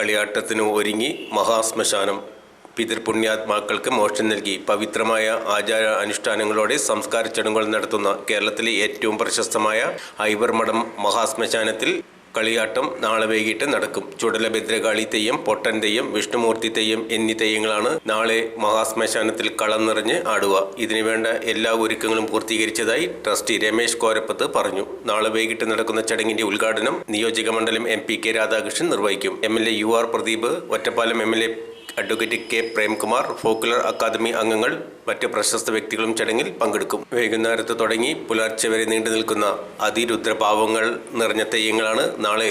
കളിയാട്ടത്തിനു ഒരുങ്ങി മഹാശ്മശാനം പിതൃപുണ്യാത്മാക്കൾക്ക് മോക്ഷം നൽകി. പവിത്രമായ ആചാര അനുഷ്ഠാനങ്ങളോടെ സംസ്കാര ചടങ്ങുകൾ നടത്തുന്ന കേരളത്തിലെ ഏറ്റവും പ്രശസ്തമായ ഐവർമഠം മഹാശ്മശാനത്തിൽ കളിയാട്ടം നാളെ വൈകിട്ട് നടക്കും. ചുടലഭദ്രകാളി തെയ്യം പൊട്ടൻ തെയ്യം വിഷ്ണുമൂർത്തി തെയ്യം എന്നീ തെയ്യങ്ങളാണ് നാളെ മഹാശ്മശാനത്തിൽ കളം നിറഞ്ഞ് ആടുക. ഇതിനു വേണ്ട എല്ലാ ഒരുക്കങ്ങളും പൂർത്തീകരിച്ചതായി ട്രസ്റ്റി രമേശ് കോരപ്പത്ത് പറഞ്ഞു. നാളെ വൈകിട്ട് നടക്കുന്ന ചടങ്ങിന്റെ ഉദ്ഘാടനം നിയോജക മണ്ഡലം എം പി കെ രാധാകൃഷ്ണൻ നിർവഹിക്കും. M L A U R Pradeep Ottapalam M L A advocate K Premkumar folklore academy അംഗങ്ങൾ മറ്റ് പ്രശസ്ത വ്യക്തികളും ചടങ്ങിൽ പങ്കെടുക്കും. വൈകുന്നേരത്ത് തുടങ്ങി പുലർച്ചെ വരെ നീണ്ടു നിൽക്കുന്ന അതിരുദ്രഭാവങ്ങൾ നിറഞ്ഞ തെയ്യങ്ങളാണ് നാളെ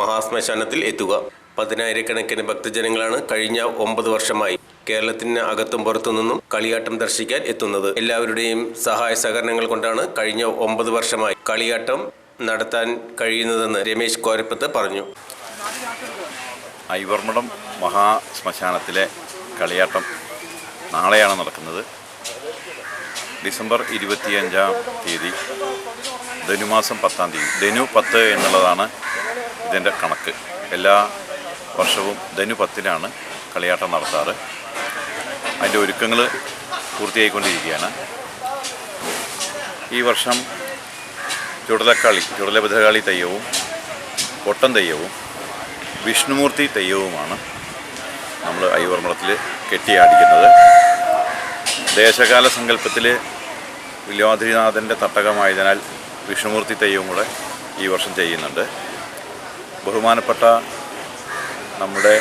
മഹാശ്മശാനത്തിൽ എത്തുക. പതിനായിരക്കണക്കിന് ഭക്തജനങ്ങളാണ് കഴിഞ്ഞ ഒമ്പത് വർഷമായി കേരളത്തിന് അകത്തും പുറത്തു നിന്നും കളിയാട്ടം ദർശിക്കാൻ എത്തുന്നത്. എല്ലാവരുടെയും സഹായ സഹകരണങ്ങൾ കൊണ്ടാണ് കഴിഞ്ഞ ഒമ്പത് വർഷമായി കളിയാട്ടം നടത്താൻ കഴിയുന്നതെന്ന് രമേശ് കോരപ്പത്ത് പറഞ്ഞു. ഐവർമഠം മഹാശ്മശാനത്തിലെ കളിയാട്ടം നാളെയാണ് നടക്കുന്നത്. ഡിസംബർ ഇരുപത്തിയഞ്ചാം തീയതി ധനുമാസം പത്താം തീയതി. ധനു പത്ത് എന്നുള്ളതാണ് ഇതിന്റെ കണക്ക്. എല്ലാ വർഷവും ധനു പത്തിനാണ് കളിയാട്ടം നടത്താറ്. അതിന്റെ ഒരുക്കങ്ങൾ പൂർത്തിയായിക്കൊണ്ടിരിക്കുകയാണ്. ഈ വർഷം ചുടലക്കളി ചുടലഭദ്രകാളി തെയ്യവും പൊട്ടൻ തെയ്യവും വിഷ്ണുമൂർത്തി തെയ്യവുമാണ് നമ്മൾ ഐവർമളത്തിൽ കെട്ടിയാടിക്കുന്നത്. ദേശകാല സങ്കല്പത്തിൽ വില്വാദ്രിനാഥന്റെ തട്ടകമായതിനാൽ വിഷ്ണുമൂർത്തി തെയ്യവും കൂടെ ഈ വർഷം ചെയ്യുന്നുണ്ട് ബഹുമാനപ്പെട്ട നമ്മുടെ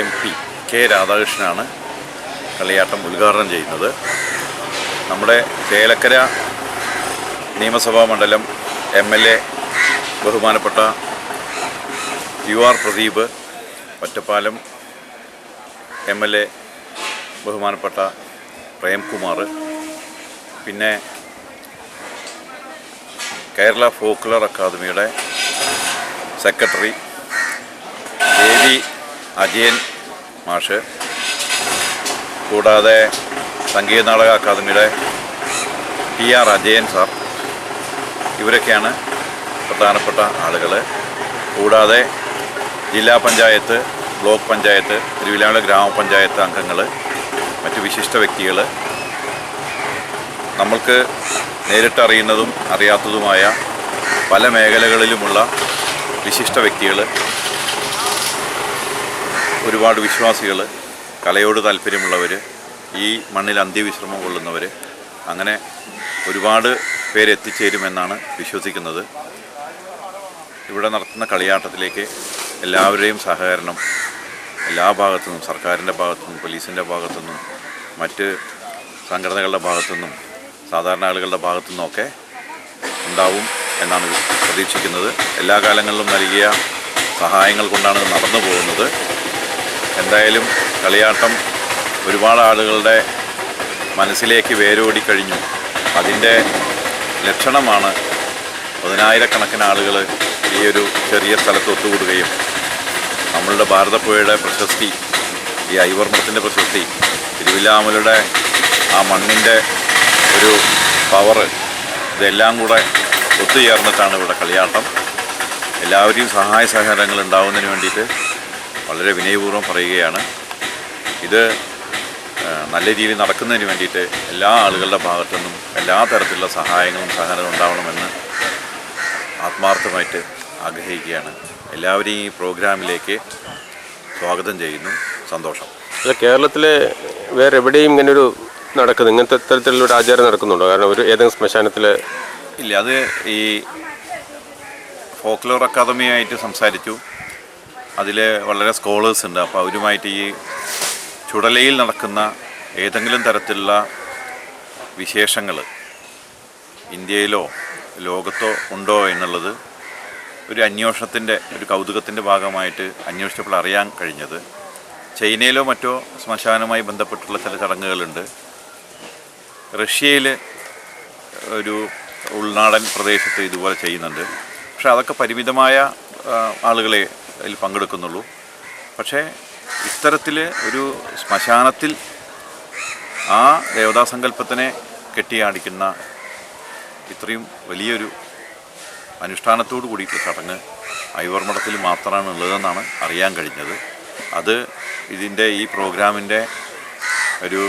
എം പി കെ രാധാകൃഷ്ണനാണ് കളിയാട്ടം ഉദ്ഘാടനം ചെയ്യുന്നത്. നമ്മുടെ ചേലക്കര നിയമസഭാ മണ്ഡലം എം എൽ എ ബഹുമാനപ്പെട്ട U R Pradeep Ottapalam M L A ബഹുമാനപ്പെട്ട പ്രേംകുമാർ. പിന്നെ കേരള ഫോക്കുലർ അക്കാദമിയുടെ സെക്രട്ടറി എ വി അജയൻ മാഷ്. കൂടാതെ സംഗീത നാടക അക്കാദമിയുടെ പി ആർ അജയൻ സാർ. ഇവരൊക്കെയാണ് പ്രധാനപ്പെട്ട ആളുകൾ കൂടാതെ ജില്ലാ പഞ്ചായത്ത് ബ്ലോക്ക് പഞ്ചായത്ത് തിരുവിലാമല ഗ്രാമപഞ്ചായത്ത് അംഗങ്ങൾ മറ്റ് വിശിഷ്ട വ്യക്തികൾ നമ്മൾക്ക് നേരിട്ടറിയുന്നതും അറിയാത്തതുമായ പല മേഖലകളിലുമുള്ള വിശിഷ്ട വ്യക്തികൾ ഒരുപാട് വിശ്വാസികൾ കലയോട് താല്പര്യമുള്ളവർ ഈ മണ്ണിൽ അന്ത്യവിശ്രമം കൊള്ളുന്നവർ അങ്ങനെ ഒരുപാട് പേരെത്തിച്ചേരുമെന്നാണ് വിശ്വസിക്കുന്നത്. ഇവിടെ നടത്തുന്ന കളിയാട്ടത്തിലേക്ക് എല്ലാവരുടെയും സഹകരണം എല്ലാ ഭാഗത്തു നിന്നും സർക്കാരിന്റെ ഭാഗത്തു നിന്നും പോലീസിന്റെ ഭാഗത്തു നിന്നും മറ്റ് സംഘടനകളുടെ ഭാഗത്തു നിന്നും സാധാരണ ആളുകളുടെ ഭാഗത്തു നിന്നൊക്കെ ഉണ്ടാവും എന്നാണ് പ്രതീക്ഷിക്കുന്നത്. എല്ലാ കാലങ്ങളിലും നൽകിയ സഹായങ്ങൾ കൊണ്ടാണ് നടന്നു പോകുന്നത്. എന്തായാലും കളിയാട്ടം ഒരുപാട് ആളുകളുടെ മനസ്സിലേക്ക് വേരോടി കഴിഞ്ഞു. അതിന്റെ ലക്ഷണമാണ് പതിനായിരക്കണക്കിന് ആളുകൾ ഈ ഒരു ചെറിയ സ്ഥലത്ത് ഒത്തുകൂടുകയും നമ്മളുടെ ഭാരതപ്പുഴയുടെ പ്രശസ്തി ഈ ഐവർമഠത്തിന്റെ പ്രശസ്തി തിരുവില്ലാമലയുടെ ആ മണ്ണിന്റെ ഒരു പവർ ഇതെല്ലാം കൂടെ ഒത്തുചേർന്നിട്ടാണ് ഇവിടെ കളിയാട്ടം. എല്ലാവരെയും സഹായ സഹകരണങ്ങൾ ഉണ്ടാവുന്നതിന് വേണ്ടിയിട്ട് വളരെ വിനയപൂർവം പറയുകയാണ്. ഇത് നല്ല രീതിയിൽ നടക്കുന്നതിന് വേണ്ടിയിട്ട് എല്ലാ ആളുകളുടെ ഭാഗത്തു നിന്നും എല്ലാ തരത്തിലുള്ള സഹായങ്ങളും സഹകരണവും ഉണ്ടാവണമെന്ന് ആത്മാർത്ഥമായിട്ട് ആഗ്രഹിക്കുകയാണ്. എല്ലാവരെയും ഈ പ്രോഗ്രാമിലേക്ക് സ്വാഗതം ചെയ്യുന്നു. സന്തോഷം. അല്ല കേരളത്തിലെ വേറെ എവിടെയും ഇങ്ങനെ ഒരു നടക്കുന്നു? ഇങ്ങനത്തെ തരത്തിലുള്ള ഒരു ആചാരം നടക്കുന്നുണ്ടോ? കാരണം ഒരു ഏതെങ്കിലും ശ്മശാനത്തിൽ ഇല്ല അത് ഈ ഫോക്ലോർ അക്കാദമിയായിട്ട് സംസാരിച്ചു. അതിൽ വളരെ സ്കോളേഴ്സ് ഉണ്ട്. അപ്പോൾ അവരുമായിട്ട് ഈ ചുടലയിൽ നടക്കുന്ന ഏതെങ്കിലും തരത്തിലുള്ള വിശേഷങ്ങൾ ഇന്ത്യയിലോ ലോകത്തോ ഉണ്ടോ എന്നുള്ളത് ഒരു അന്വേഷണത്തിന്റെ ഒരു കൗതുകത്തിന്റെ ഭാഗമായിട്ട് അന്വേഷിച്ചപ്പോൾ അറിയാൻ കഴിഞ്ഞത്. ചൈനയിലോ മറ്റോ ശ്മശാനവുമായി ബന്ധപ്പെട്ടുള്ള ചില ചടങ്ങുകളുണ്ട്. റഷ്യയിൽ ഒരു ഉൾനാടൻ പ്രദേശത്ത് ഇതുപോലെ ചെയ്യുന്നുണ്ട്. പക്ഷേ അതൊക്കെ പരിമിതമായ ആളുകളെ അതിൽ പങ്കെടുക്കുന്നുള്ളൂ. പക്ഷേ ഇത്തരത്തിൽ ഒരു ശ്മശാനത്തിൽ ആ ദേവതാസങ്കല്പത്തിനെ കെട്ടിയാടിക്കുന്ന ഇത്രയും വലിയൊരു അനുഷ്ഠാനത്തോടു കൂടിയിട്ടുള്ള ചടങ്ങ് ഐവർമഠത്തിൽ മാത്രമാണ് ഉള്ളതെന്നാണ് അറിയാൻ കഴിഞ്ഞത്. അത് ഇതിന്റെ ഈ പ്രോഗ്രാമിന്റെ ഒരു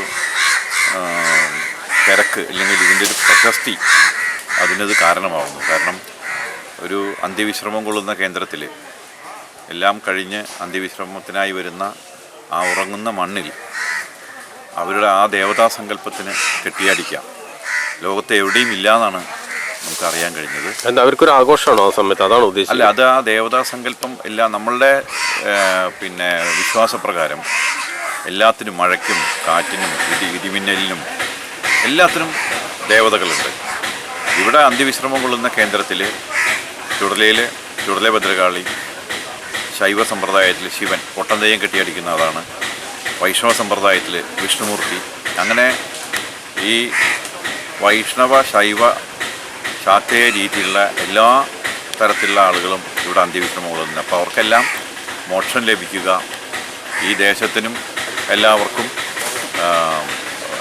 തിരക്ക് അല്ലെങ്കിൽ ഇതിന്റെ ഒരു പ്രശസ്തി അതിനത് കാരണമാവുന്നു. കാരണം ഒരു അന്ത്യവിശ്രമം കൊള്ളുന്ന കേന്ദ്രത്തിൽ എല്ലാം കഴിഞ്ഞ് അന്ത്യവിശ്രമത്തിനായി വരുന്ന ആ ഉറങ്ങുന്ന മണ്ണിൽ അവരുടെ ആ ദേവതാ സങ്കല്പത്തിന് ലോകത്തെ എവിടെയും ഇല്ല എന്നാണ് നമുക്ക് അറിയാൻ കഴിഞ്ഞത്. എന്താ അവർക്കൊരു ആഘോഷമാണോ ആ സമയത്ത്? അതാണ് ഉദ്ദേശിച്ചത്. അല്ല അത് ആ ദേവതാ സങ്കല്പം എല്ലാ നമ്മളുടെ പിന്നെ വിശ്വാസപ്രകാരം എല്ലാത്തിനും മഴയ്ക്കും കാറ്റിനും ഇടി ഇടിമിന്നലിനും എല്ലാത്തിനും ദേവതകളുണ്ട്. ഇവിടെ അന്ത്യവിശ്രമം കൊള്ളുന്ന കേന്ദ്രത്തിൽ ചുടലയിൽ ചുടല ഭദ്രകാളി ശൈവ സമ്പ്രദായത്തിൽ ശിവൻ ഒട്ടന്തേയം കെട്ടിയടിക്കുന്ന അതാണ്. വൈഷ്ണവ സമ്പ്രദായത്തിൽ വിഷ്ണുമൂർത്തി. അങ്ങനെ ഈ വൈഷ്ണവ ശൈവ ശാക്തേയ രീതിയിലുള്ള എല്ലാ തരത്തിലുള്ള ആളുകളും ഇവിടെ അന്ത്യവിശ്രമം കൊള്ളുന്നുണ്ട് അപ്പോൾ അവർക്കെല്ലാം മോക്ഷം ലഭിക്കുക. ഈ ദേശത്തിനും എല്ലാവർക്കും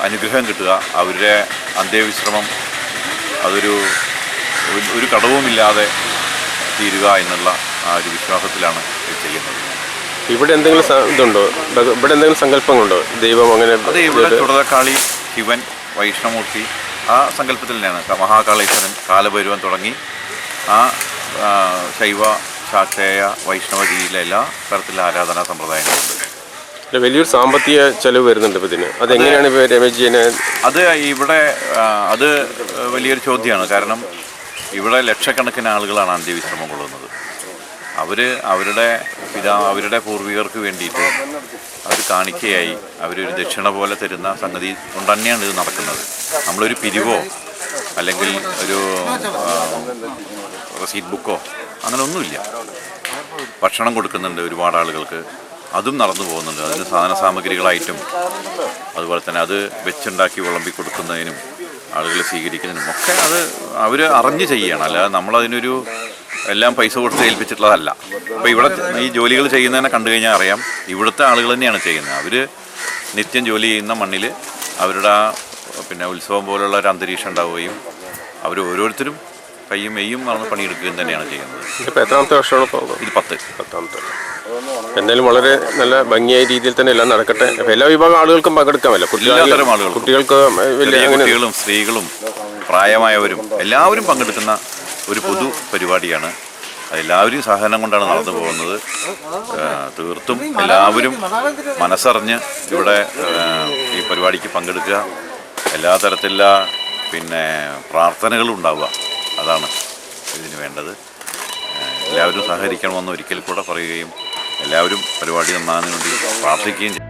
അനുഗ്രഹം കിട്ടുക. അവരുടെ അന്ത്യവിശ്രമം അതൊരു ഒരു- കടവുമില്ലാതെ തീരുക എന്നുള്ള ആ ഒരു വിശ്വാസത്തിലാണ് ചെയ്യുന്നത്. ഇവിടെ എന്തെങ്കിലും ഇതുണ്ടോ? ഇവിടെ എന്തെങ്കിലും സങ്കല്പങ്ങളുണ്ടോ? ദൈവം അങ്ങനെ അതെ ഇവിടെ ചുടലക്കാളി ശിവൻ വൈഷ്ണവമൂർത്തി ആ സങ്കല്പത്തിൽ തന്നെയാണ്. മഹാകാളീശ്വരൻ കാലഭൈരവൻ തുടങ്ങി ആ ശൈവ ശാക്തേയ വൈഷ്ണവ രീതിയിലെ എല്ലാ തരത്തിലുള്ള ആരാധനാ സമ്പ്രദായങ്ങളുണ്ട് വലിയൊരു സാമ്പത്തിക ചെലവ് വരുന്നുണ്ട് ഇപ്പം ഇതിന്. അതെങ്ങനെയാണ് ഇപ്പോൾ രമേശ് ജിനെ അത് ഇവിടെ അത് വലിയൊരു ചോദ്യമാണ്. കാരണം ഇവിടെ ലക്ഷക്കണക്കിന് ആളുകളാണ് അന്ത്യവിശ്രമം കൊള്ളുന്നത്. അവർ അവരുടെ പിതാ അവരുടെ പൂർവികർക്ക് വേണ്ടിയിട്ട് അവർ കാണിക്കയായി. അവരൊരു ദക്ഷിണ പോലെ തരുന്ന സംഗതി കൊണ്ട് തന്നെയാണ് ഇത് നടക്കുന്നത്. നമ്മളൊരു പിരിവോ അല്ലെങ്കിൽ ഒരു റസീറ്റ് ബുക്കോ അങ്ങനെ ഒന്നുമില്ല ഭക്ഷണം കൊടുക്കുന്നുണ്ട് ഒരുപാട് ആളുകൾക്ക്. അതും നടന്നു പോകുന്നുണ്ട്. അതിന് സാധന സാമഗ്രികളായിട്ടും അതുപോലെ തന്നെ അത് വെച്ചുണ്ടാക്കി വിളമ്പി കൊടുക്കുന്നതിനും ആളുകളെ സ്വീകരിക്കുന്നതിനും ഒക്കെ അത് അവർ അറിഞ്ഞ് ചെയ്യണം. അല്ലാതെ നമ്മളതിനൊരു എല്ലാം പൈസ കൊടുത്ത് ഏൽപ്പിച്ചിട്ടുള്ളതല്ല. അപ്പോൾ ഇവിടെ ഈ ജോലികൾ ചെയ്യുന്നതിനെ കണ്ടു കഴിഞ്ഞാൽ അറിയാം. ഇവിടുത്തെ ആളുകൾ തന്നെയാണ് ചെയ്യുന്നത്. അവർ നിത്യം ജോലി ചെയ്യുന്ന മണ്ണിൽ അവരുടെ ആ പിന്നെ ഉത്സവം പോലുള്ള ഒരു അന്തരീക്ഷം ഉണ്ടാവുകയും അവർ ഓരോരുത്തരും കയ്യും മെയ്യും മറന്ന് പണിയെടുക്കുകയും തന്നെയാണ് ചെയ്യുന്നത്. ഇപ്പൊ എത്രാമത്തെ വർഷമാണ് ഇത് പത്ത്. പത്താമത്തെ എന്തായാലും വളരെ നല്ല ഭംഗിയായ രീതിയിൽ തന്നെ എല്ലാം നടക്കട്ടെ. എല്ലാ വിഭാഗം ആളുകൾക്കും പങ്കെടുക്കാമല്ലോ. കുട്ടികൾക്ക് കുട്ടികളും സ്ത്രീകളും പ്രായമായവരും എല്ലാവരും പങ്കെടുക്കുന്ന ഒരു പൊതു പരിപാടിയാണ്. എല്ലാവരും സഹകരണം കൊണ്ടാണ് നടന്നു പോകുന്നത്. തീർത്തും എല്ലാവരും മനസ്സറിഞ്ഞ് ഇവിടെ ഈ പരിപാടിക്ക് പങ്കെടുക്കുക. എല്ലാ തരത്തിലുള്ള പിന്നെ പ്രാർത്ഥനകളും ഉണ്ടാവുക. അതാണ് ഇതിന് വേണ്ടത്. എല്ലാവരും സഹകരിക്കണമെന്ന് ഒരിക്കൽ കൂടെ പറയുകയും എല്ലാവരും പരിപാടി നന്നാകാൻ വേണ്ടി പ്രാർത്ഥിക്കുകയും ചെയ്യും.